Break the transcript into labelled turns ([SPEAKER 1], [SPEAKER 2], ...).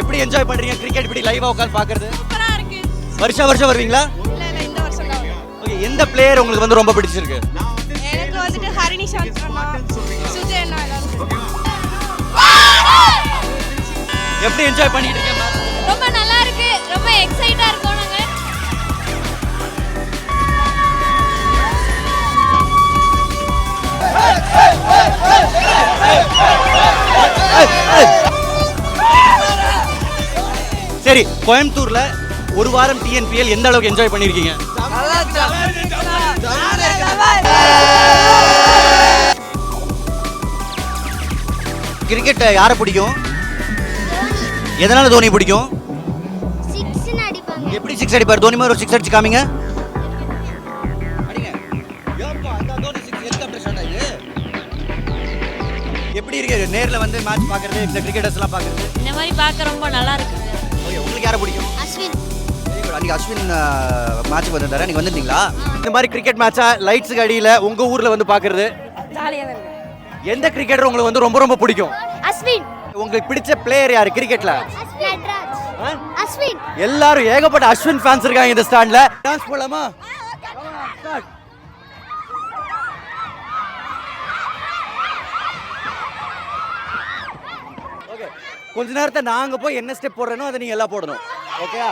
[SPEAKER 1] எப்படி என்ஜாய் பண்றீங்க? கிரிக்கெட் இப்படி லைவா உட்காந்து பாக்குறது
[SPEAKER 2] சூப்பரா இருக்கு.
[SPEAKER 1] வருஷம் வருஷம் வருவீங்களா?
[SPEAKER 2] இல்ல இல்ல இந்த வருஷம் தான்
[SPEAKER 1] ஓகே எந்த பிளேயர் உங்களுக்கு வந்து ரொம்ப பிடிச்சிருக்கு?
[SPEAKER 2] எனக்கு வந்துட்டு ஹரிணி சாஸ்திரமா சுஜய்
[SPEAKER 1] எப்படி என்ஜாய் பண்ணிட்டு இருக்கீங்க? சரி கோயம்புத்தூர்ல ஒரு வாரம் டிஎன்பிஎல் எந்த அளவுக்கு என்ஜாய் பண்ணிருக்கீங்க? கிரிக்கெட் யாரை பிடிக்கும்? எதனால தோனி பிடிக்கும்? எப்படி சிக்ஸ் அடிப்பார்? தோனி மாதிரி ஒரு சிக்ஸ் அடிச்சு காமிங்க. தோனி எப்படி இருக்கு? நேர்ல வந்து மேட்ச் பார்க்கறது இந்த கிரிக்கெட்டர்ஸ் எல்லாம் பார்க்கறது?
[SPEAKER 2] இந்த மாதிரி பார்க்க ரொம்ப நல்லா இருக்கு.
[SPEAKER 1] ஓகே உங்களுக்கு யாரை பிடிக்கும்?
[SPEAKER 3] அஸ்வின்.
[SPEAKER 1] அன்னைக்கு அஸ்வின் மேட்ச்சுக்கு வந்திருந்தாரு? நீங்க வந்திருந்தீங்களா? இந்த மாதிரி கிரிக்கெட் மேட்சா லைட்ஸுக்கு அடியில உங்க ஊர்ல வந்து பார்க்கறது எந்த கிரிக்கெட்டர் உங்களுக்கு வந்து ரொம்ப ரொம்ப பிடிக்கும்?
[SPEAKER 3] அஸ்வின்.
[SPEAKER 1] உங்களுக்கு பிடிச்ச பிளேயர் யாரு கிரிக்கெட்ல
[SPEAKER 3] அஸ்வின்
[SPEAKER 1] எல்லாரும் ஏகப்பட்ட அஸ்வின் ஃபேன்ஸ் இருக்காங்க இந்த ஸ்டாண்ட்ல டான்ஸ் போலாமா ஓகே கொஞ்ச நேரத்தை நாங்கள் போய் என்ன ஸ்டெப் போடுறேனோ அதை நீங்கள் எல்லாம் போடணும். ஓகேயா